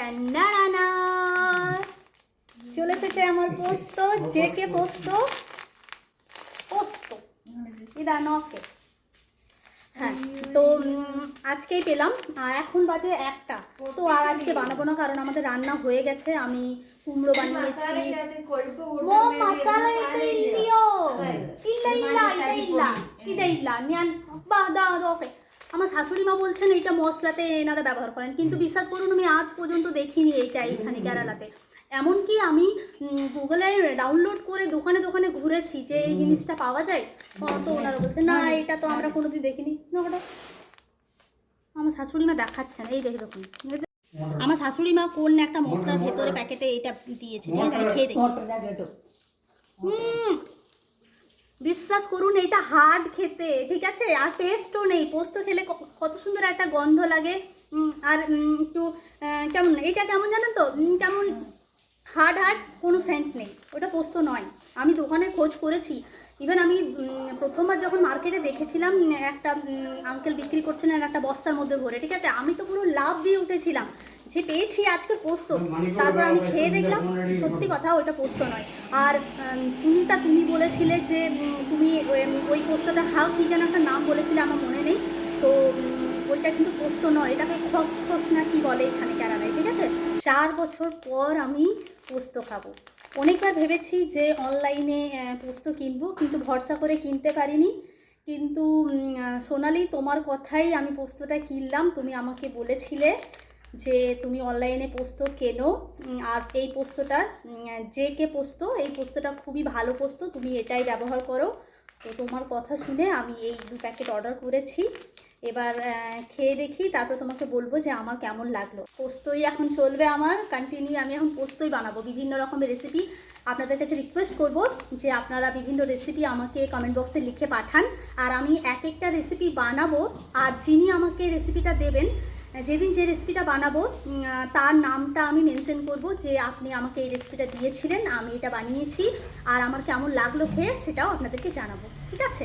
টান্নারানা চলে এসেছে আমার পোস্ত যে কে পোস্ত? পোস্ত। হ্যাঁ তো আজকেই পেলাম। এখন বাজে একটা। তো আর আজকে বানাবো না কারণ আমাদের রান্না হয়ে গেছে। আমি কুমড়ো বানিয়েছি। ও মশালা এটা ইল্লিও ইল্লা ইল্লা ইল্লা বাহ দা ওকে আমার শাশুড়ি মা বলছেন এইটা মশলাতে এনারা ব্যবহার করেন। কিন্তু বিশ্বাস করুন আমি আজ পর্যন্ত দেখিনি এইটা এইখানে কেরালাতে। এমনকি আমি গুগলে ডাউনলোড করে দোকানে দোকানে ঘুরেছি যে এই জিনিসটা পাওয়া যায় তো ওনারা বলছে না এটা তো আমরা কোনোদিন দেখিনি। না ওটা আমার শাশুড়ি মা দেখাচ্ছেন এই দেখে দেখুন। আমার শাশুড়ি মা কোন একটা মশলার ভেতরে প্যাকেটে এটা দিয়েছে ঠিক আছে খেয়ে দেখি। হুম। বিশ্বাস করুন এটা হার্ড খেতে, ঠিক আছে? আর টেস্টও নেই। পোস্ত খেলে কত সুন্দর একটা গন্ধ লাগে। আর একটু কেমন এটা কেমন জানেন তো? কেমন হার্ড হার্ড কোনো সেন্ট নেই। ওটা পোস্ত নয়। আমি দোকানে খোঁজ করেছি। ইভেন আমি প্রথমবার যখন মার্কেটে দেখেছিলাম, একটা আঙ্কেল বিক্রি করছিলেন একটা বস্তার মধ্যে ভরে, ঠিক আছে? আমি তো পুরো লাভ দিয়ে উঠেছিলাম। যে পেয়েছি আজকে পোস্ত তারপর আমি খেয়ে দেখলাম সত্যি কথা ওইটা পোস্ত নয়। আর সুনিতা তুমি বলেছিলে যে তুমি ওই- ওই পোস্তটা খাও কি যেন একটা নাম বলেছিলে আমার মনে নেই। তো ওইটা কিন্তু পোস্ত নয় এটাকে খস খস না কি বলে এখানে কেরালায় ঠিক আছে? চার বছর পর আমি পোস্ত খাব। অনেকবার ভেবেছি যে অনলাইনে পোস্ত কিনবো কিন্তু ভরসা করে কিনতে পারিনি। কিন্তু সোনালি তোমার কথাই আমি পোস্তটা কিনলাম তুমি আমাকে বলেছিলে যে তুমি অনলাইনে পোস্ত কেনো আর এই পোস্তটা যে কে পোস্ত, এই পোস্তটা খুবই ভালো পোস্ত, তুমি এটাই ব্যবহার করো। তো তোমার কথা শুনে আমি এই দু প্যাকেট অর্ডার করেছি। এবার খেয়ে দেখি, তারপর তোমাকে বলব যে আমার কেমন লাগল। পোস্তই এখন চলবে আমার কন্টিনিউ আমি এখন পোস্তই বানাবো। বিভিন্ন রকমের রেসিপি আপনাদের কাছে রিকোয়েস্ট করব যে আপনারা বিভিন্ন রেসিপি আমাকে কমেন্ট বক্সে লিখে পাঠান। আর আমি এক একটা রেসিপি বানাবো, আর যিনি আমাকে রেসিপিটা দেবেন যেদিন যে রেসিপিটা বানাবো তার নামটা আমি মেনশন করব যে আপনি আমাকে এই রেসিপিটা দিয়েছিলেন, আমি এটা বানিয়েছি, আর আমার কেমন লাগল খেয়ে সেটাও আপনাদেরকে জানাব। ঠিক আছে?